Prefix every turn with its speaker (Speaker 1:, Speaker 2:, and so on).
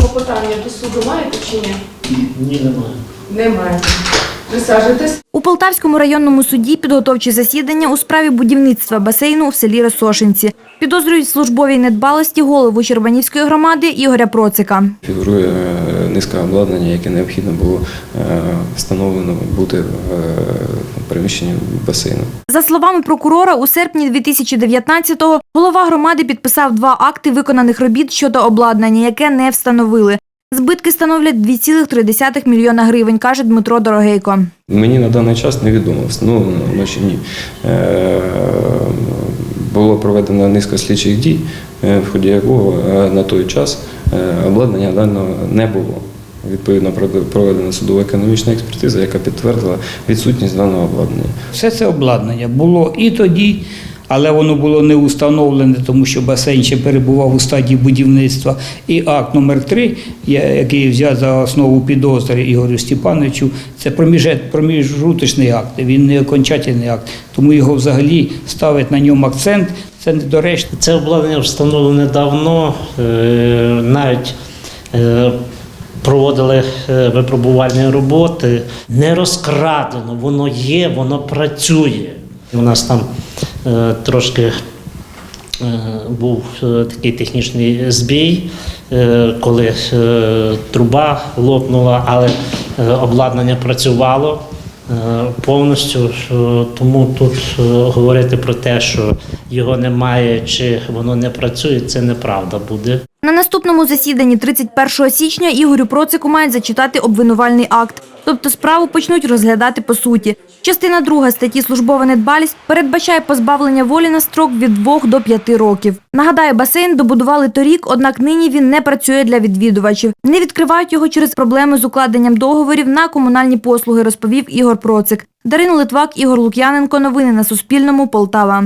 Speaker 1: клопотання до суду маєте чи ні?
Speaker 2: Ні, немає.
Speaker 1: Немає. Присаджуйтесь.
Speaker 3: У Полтавському районному суді підготовчі засідання у справі будівництва басейну у селі Росошинці. Підозрюють службовій недбалості голову Щербанівської громади Ігоря Процика.
Speaker 4: Фігурує е, низка обладнання, яке необхідно було е, встановлено бути в е, приміщенні басейну.
Speaker 3: За словами прокурора, у серпні 2019-го голова громади підписав два акти виконаних робіт щодо обладнання, яке не встановили. Збитки становлять 2,3 мільйона гривень, каже Дмитро Дорогейко.
Speaker 4: Мені на даний час невідомо, встановлено чи ні. Е, Було проведено низка слідчих дій, е, в ході якого е, на той час обладнання даного не було. Відповідно, проведена судово-економічна експертиза, яка підтвердила відсутність даного обладнання.
Speaker 5: Все це обладнання було і тоді, але воно було не установлене, тому що басейн ще перебував у стадії будівництва. І акт номер 3 який взяв за основу підозри Ігорю Степановичу, це проміжуточний акт, він не окончательний акт. Тому його взагалі ставить на ньому акцент. Це недоречно.
Speaker 2: Це обладнання встановлене давно, е, навіть е, проводили е, випробувальні роботи. Не розкрадено, воно є, воно працює. У нас там е, трошки е, був е, такий технічний збій, коли труба лопнула, але обладнання працювало. Повністю тому тут говорити про те, що його немає чи воно не працює, це неправда буде.
Speaker 3: На наступному засіданні 31 січня Ігорю Процику мають зачитати обвинувальний акт. Тобто справу почнуть розглядати по суті. Частина 2 статті «Службова недбалість» передбачає позбавлення волі на строк від 2 до 5 років. Нагадаю, басейн добудували торік, однак нині він не працює для відвідувачів. Не відкривають його через проблеми з укладенням договорів на комунальні послуги, розповів Ігор Процик. Дарина Литвак, Ігор Лук'яненко. Новини на Суспільному. Полтава.